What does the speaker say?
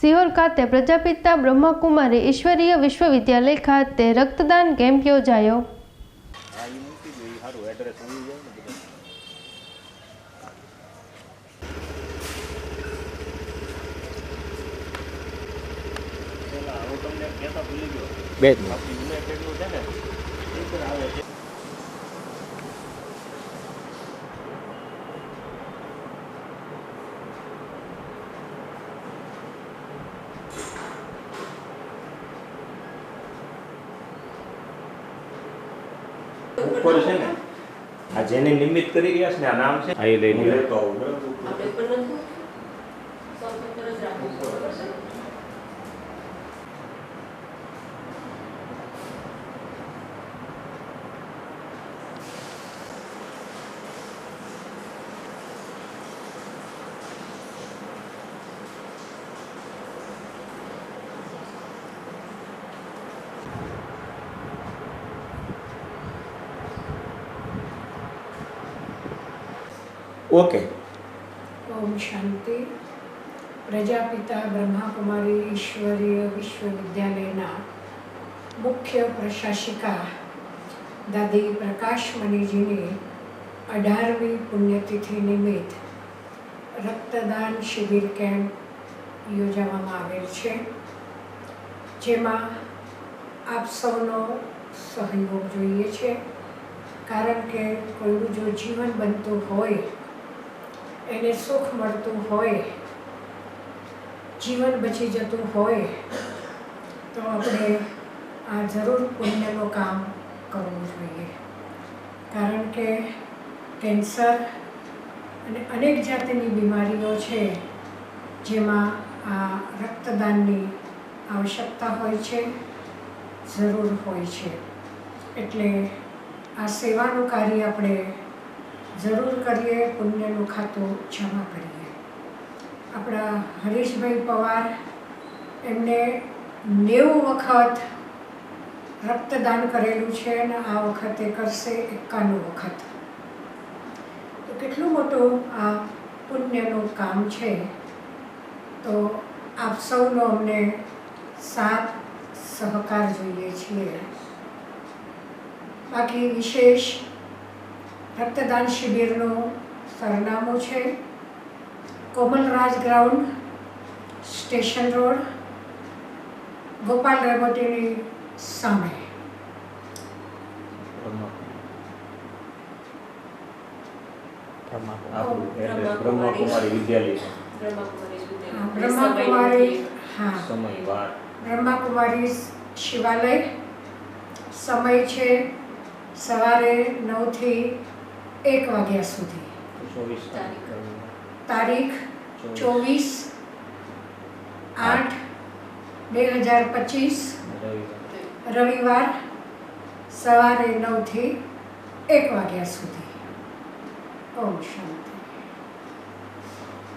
સિહોર ખાતે પ્રજાપિતા બ્રહ્મકુમારી ઈશ્વરીય વિશ્વવિદ્યાલય ખાતે રક્તદાન કેમ્પ યોજાયો. હા ઉપર છે ને. આ જેને નિમિત્ત કરી રહ્યા છે ને આ નામ છે? આ એ લઈ હું લેતો આવું બરાબર આપણે પણ નથી સ્વતંત્ર જ રાખવું છે, બરોબર છે ઓકે. ઓમ શાંતિ. પ્રજાપિતા બ્રહ્માકુમારી ઈશ્વરીય વિશ્વવિદ્યાલયના મુખ્ય પ્રશાસિકા દાદી પ્રકાશમણીજીની અઢારમી પુણ્યતિથિ નિમિત્ત રક્તદાન શિબિર કેમ્પ યોજવામાં આવેલ છે. જેમાં આપ સૌનો સહયોગ જોઈએ છે. કારણ કે કોઈનું જો જીવન બનતું હોય એને સુખ મળતું હોય, જીવન બચી જતું હોય, તો આપણે આ જરૂર પુણ્યનું કામ કરવું જોઈએ. કારણ કે કેન્સર અને અનેક જાતની બીમારીઓ છે, જેમાં આ રક્તદાનની આવશ્યકતા હોય છે, જરૂર હોય છે. એટલે આ સેવાનું કાર્ય આપણે જરૂર કરીએ, પુણ્યનું ખાતું જમા કરીએ. આપણા હરીશભાઈ પવાર એમને નેવું વખત રક્તદાન કરેલું છે અને આ વખતે કરશે એકાણું વખત. તો કેટલું મોટું આ પુણ્યનું કામ છે? તો આપ સૌનો અમને સાથ સહકાર જોઈએ છીએ. બાકી વિશેષ રક્તદાન શિબિરનું સરનામું છે. Komalraj ground station road Gopal રેબોટીની સામે. બ્રહ્માકુમારી. વિદ્યાલય હા, બ્રહ્માકુમારી શિવાલય. સમય છે સવારે નવથી એક વાગ્યા સુધી. તારીખ ચોવીસ. આઠ બે હજાર પચીસ. રવિવાર સવારે નવથી એક વાગ્યા સુધી. ઓમ શાંતિ.